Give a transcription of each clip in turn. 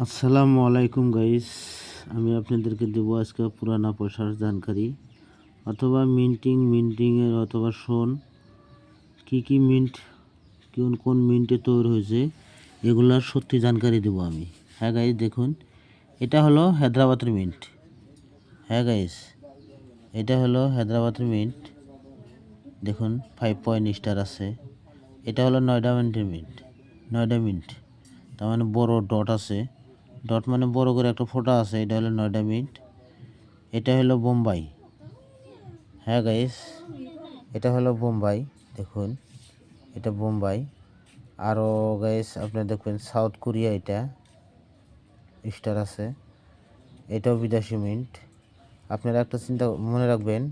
আসসালামু আলাইকুম গাইস, আমি আপনাদেরকে দেবো আজকে পুরানা পয়সার জানকারি অথবা মিন্টিং মিন্টিংয়ের অথবা শোন, কি কি মিন্ট, কোন কোন মিন্টে তৈরি হয়েছে, এগুলার সত্যি জানকারি দেবো আমি। হ্যাঁ গাইস, দেখুন, এটা হলো হায়দ্রাবাদের মিন্ট। হ্যাঁ গাইস, এটা হলো হায়দ্রাবাদের মিন্ট। দেখুন ফাইভ পয়েন্ট স্টার আছে। এটা হলো নয়ডা মিন্টের মিন্ট, নয়ডা মিন্ট। তার মানে বড় ডট আছে। ডট মানে বড় করে একটা ফোঁটা আছে, এটা হলো নয়ডা মিন্ট। এটা হলো বোম্বাই। হ্যাঁ গাইস এটা হলো বোম্বাই, দেখুন। এটা বোম্বাই। আরও গাইস আপনি দেখবেন সাউথ কোরিয়া এটা, স্টার আছে। এটাও বিদেশি মিন্ট। আপনারা একটা চিন্তা মনে রাখবেন,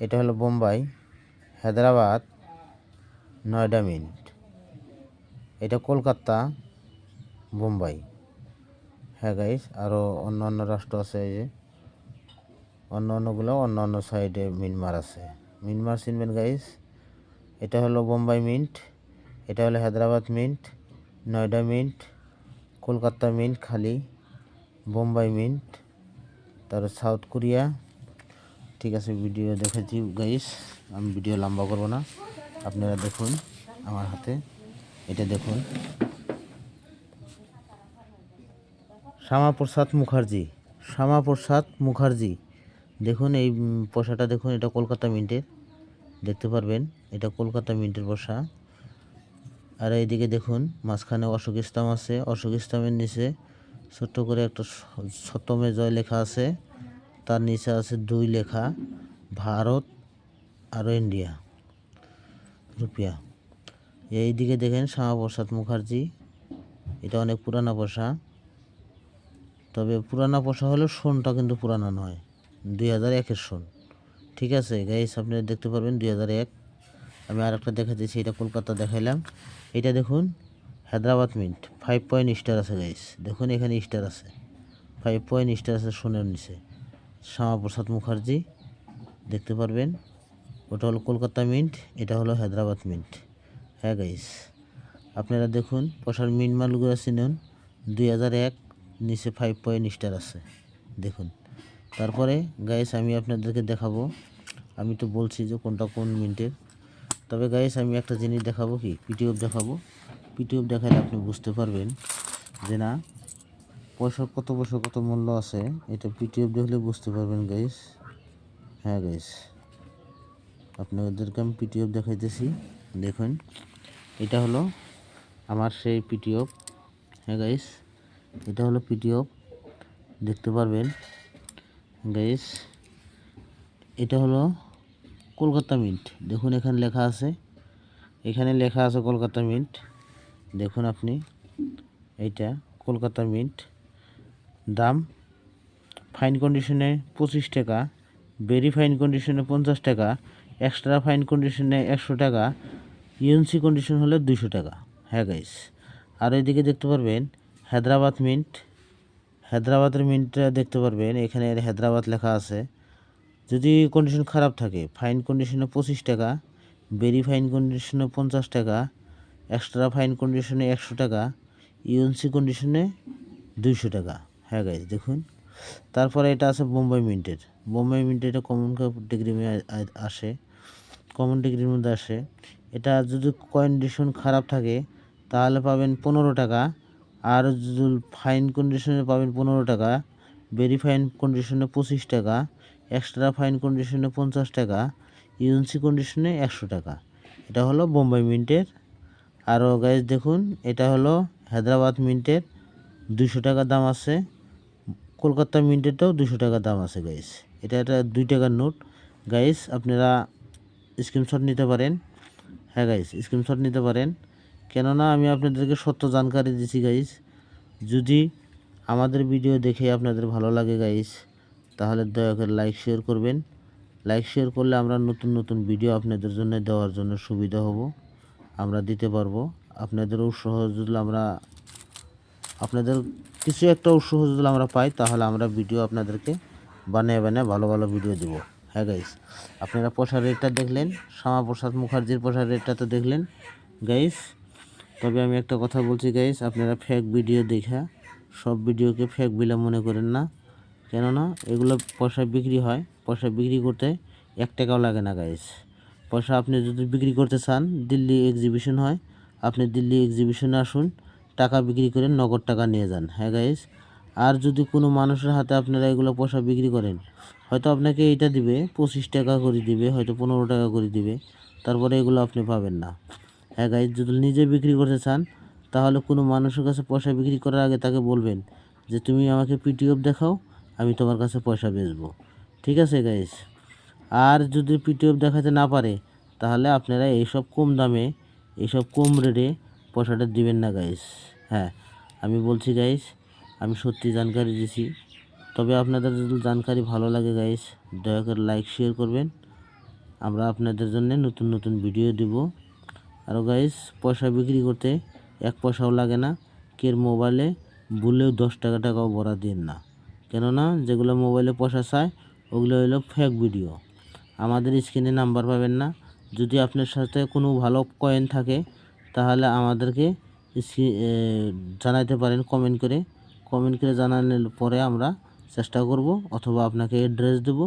এটা হলো বোম্বাই, হায়দ্রাবাদ, নয়ডা মিন্ট। এটা কলকাতা, বোম্বাই। হ্যাঁ গাইস আরও অন্য অন্য রাষ্ট্র আছে এই যে। অন্য অন্যগুলো অন্য অন্য সাইডে মিনমার আছে। মিনমার চিনবেন গাইস এটা হলো বোম্বাই মিন্ট এটা হলো Hyderabad mint Noida mint Kolkata mint খালি বোম্বাই মিন্ট তারপর সাউথ কোরিয়া ঠিক আছে ভিডিও দেখেছি গাইস আমি ভিডিও লম্বা করব না। আপনারা দেখুন আমার হাতে, এটা দেখুন। শ্যামাপ্রসাদ মুখার্জি শ্যামাপ্রসাদ মুখার্জি। দেখুন এই পোষাটা দেখুন, এটা কলকাতা মিন্টের। দেখতে পারবেন, এটা কলকাতা মিন্টের পোষা আর এইদিকে দেখুন, মাঝখানে অশোক ইসলাম আছে। অশোক ইসলামের নিচে ছোট্ট করে একটা স- সত্যমে জয় লেখা আছে। তার নিচে আছে দুই লেখা, ভারত আর ইন্ডিয়া, রুপিয়া। এইদিকে দেখেন শ্যামাপ্রসাদ মুখার্জি। এটা অনেক পুরানা পোষা তবে পুরানা পোষা হলেও সোনটা কিন্তু পুরানা নয়, দুই হাজার একের সোন। ঠিক আছে গাইস আপনি দেখতে পারবেন দুই হাজার এক। আমি আর একটা দেখা দিয়েছি এটা কলকাতা দেখাইলাম। এটা দেখুন, Hyderabad mint five point star আছে গাইস দেখুন, এখানে স্টার আছে। ফাইভ পয়েন্ট স্টার আছে সোনের নিচে। শ্যামাপ্রসাদ মুখার্জি, দেখতে পারবেন। ওটা হলো কলকাতা মিন্ট, এটা হলো হায়দ্রাবাদ মিন্ট। হ্যাঁ গাইস আপনারা দেখুন পশার মিন মালগুলো চিনুন দুই হাজার এক নিচে ফাইভ পয়েন্ট স্টার আছে। দেখুন। তারপরে গাইস আমি আপনাদেরকে দেখাবো। আমি তো বলছি যে কোনটা কোন মিনিটের তবে গাইস আমি একটা জিনিস দেখাবো কি? পিটিএফ দেখাবো। পিটিএফ দেখালে আপনি বুঝতে পারবেন যে না, পয়সা কত পয়সা কত মূল্য আছে, এটা পিটিএফ দেখলে বুঝতে পারবেন গাইস হ্যাঁ গাইস আপনাদেরকে আমি পিটিএফ দেখাইতেছি। দেখুন, এটা হলো আমার সেই পিটিএফ হ্যাঁ গাইস এটা হলো পিটিএফ দেখতে পারবেন। গাইস এটা হলো কলকাতা মিন্ট দেখুন, এখানে লেখা আছে। এখানে লেখা আছে কলকাতা মিন্ট দেখুন আপনি এটা কলকাতা মিন্ট দাম ফাইন কন্ডিশনে পঁচিশ টাকা ভেরি ফাইন কন্ডিশনে পঞ্চাশ টাকা এক্সট্রা ফাইন কন্ডিশনে একশো টাকা ইউএনসি কন্ডিশন হলে দুশো টাকা। হ্যাঁ গাইস আর এদিকে দেখতে পারবেন হায়দ্রাবাদ মিন্ট। হায়দ্রাবাদের মিন্টটা দেখতে পারবেন, এখানে হায়দ্রাবাদ লেখা আছে, যদি কন্ডিশন খারাপ থাকে ফাইন কন্ডিশনে পঁচিশ টাকা বেরি ফাইন কন্ডিশনে পঞ্চাশ টাকা এক্সট্রা ফাইন কন্ডিশনে একশো টাকা ইউএনসি কন্ডিশনে দুইশো টাকা। হ্যাঁ গাইজ দেখুন। তারপরে এটা আছে বোম্বাই মিন্টের। বোম্বাই মিন্টের এটা কমন ডিগ্রি আসে। কমন ডিগ্রির মধ্যে আসে। এটা যদি কন্ডিশন খারাপ থাকে, তাহলে পাবেন পনেরো টাকা আর ফাইন কন্ডিশনে পাবেন পনেরো টাকা ভেরি ফাইন কন্ডিশনে পঁচিশ টাকা, এক্সট্রা ফাইন কন্ডিশনে পঞ্চাশ টাকা, ইউএনসি কন্ডিশনে একশো টাকা। এটা হলো বোম্বাই মিন্টের। আরও গাইজ দেখুন, এটা হলো হায়দ্রাবাদ মিন্টের দুশো টাকা দাম আছে। কলকাতা মিন্টেরটাও দুশো টাকা দাম আছে গাইস এটা একটা দুই টাকার নোট। গাইস আপনারা স্ক্রিনশট নিতে পারেন। হ্যাঁ গাইস স্ক্রিনশট নিতে পারেন। কেননা আমি আপনাদেরকে সত্য জানকারি দিচ্ছি গাইস যদি আমাদের ভিডিও দেখে আপনাদের ভালো লাগে গাইস তাহলে দয়া করে লাইক শেয়ার করবেন। লাইক শেয়ার করলে আমরা নতুন নতুন ভিডিও আপনাদের জন্য দেওয়ার জন্য সুবিধা হব। আমরা দিতে পারব। আপনাদের উৎসাহ যদি আমরা, আপনাদের কিছু একটা উৎসাহ যদি আমরা পাই, তাহলে আমরা ভিডিও আপনাদেরকে বানিয়ে বানিয়ে ভালো ভালো ভিডিও দেব। হ্যাঁ গাইস আপনারা পোষার রেটটা দেখলেন, শ্যামাপ্রসাদ মুখার্জির পোষার রেটটা তো দেখলেন। গাইস তবে আমি একটা কথা বলছি গাইস আপনারা ফেক ভিডিও দেখা সব ভিডিওকে ফেক বিলে মনে করেন না। কেননা এগুলো পয়সা বিক্রি হয়। পয়সা বিক্রি করতে এক টাকাও লাগে না গাইস পয়সা আপনি যদি বিক্রি করতে চান, দিল্লি এক্সিবিশন হয়, আপনি দিল্লি এক্সিবিশনে আসুন, টাকা বিক্রি করে নগদ টাকা নিয়ে যান হ্যাঁ গাইস আর যদি কোনো মানুষের হাতে আপনারা এগুলো পয়সা বিক্রি করেন, হয়তো আপনাকে এইটা দিবে, পঁচিশ টাকা করে দিবে, হয়তো পনেরো টাকা করে দিবে, তারপরে এগুলো আপনি পাবেন না। হ্যাঁ গাইস যদি নিজে বিক্রি করতে চান, তাহলে কোনো মানুষের কাছে পয়সা বিক্রি করার আগে তাকে বলবেন যে, তুমি আমাকে পিটিএফ দেখাও, আমি তোমার কাছে পয়সা বেচবো। ঠিক আছে গাইস আর যদি পিটিএফ দেখাতে না পারে, তাহলে আপনারা এইসব কম দামে, এইসব কম রেটে পয়সাটা দিবেন না গাইস হ্যাঁ আমি বলছি গাইস আমি সত্যি জানকারি দিছি। তবে আপনাদের যদি জানকারি ভালো লাগে গাইস দয়া করে লাইক শেয়ার করবেন। আমরা আপনাদের জন্য নতুন নতুন ভিডিও দিব। আরও গাইস পয়সা বিক্রি করতে এক পয়সাও লাগে না। কের মোবাইলে ভুলেও দশ টাকা টাকাও ভরা দিন না। কেননা, যেগুলো মোবাইলে পয়সা চায়, ওগুলো হলো ফেক ভিডিও আমাদের স্ক্রিনে নাম্বার পাবেন না। যদি আপনার সাথে কোনো ভালো কয়েন থাকে, তাহলে আমাদেরকে জানাইতে পারেন কমেন্ট করে। কমেন্ট করে জানানোর পরে আমরা চেষ্টা করব, অথবা আপনাকে অ্যাড্রেস দেবো।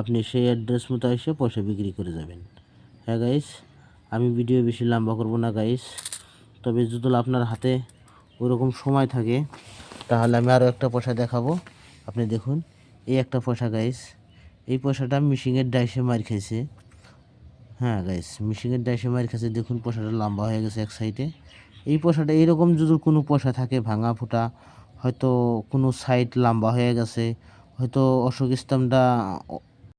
আপনি সেই অ্যাড্রেস মতো এসে পয়সা বিক্রি করে যাবেন। হ্যাঁ গাইস আমি ভিডিও বেশি লম্বা করব না গাইস তবে যদি আপনার হাতে ওরকম সময় থাকে, তাহলে আমি আরও একটা পয়সা দেখাবো। আপনি দেখুন, এই একটা পয়সা গাইস এই পয়সাটা মিশিংয়ের ডাইসে মার খাইছে হ্যাঁ গাইস মিশিংয়ের ডাইসে মার খাইছে দেখুন, পয়সাটা লম্বা হয়ে গেছে এক সাইডে এই পয়সাটা, এইরকম যদি কোনো পয়সা থাকে, ভাঙা ফুটা, হয়তো কোনো সাইড লম্বা হয়ে গেছে। হয়তো অশোক ইসলামটা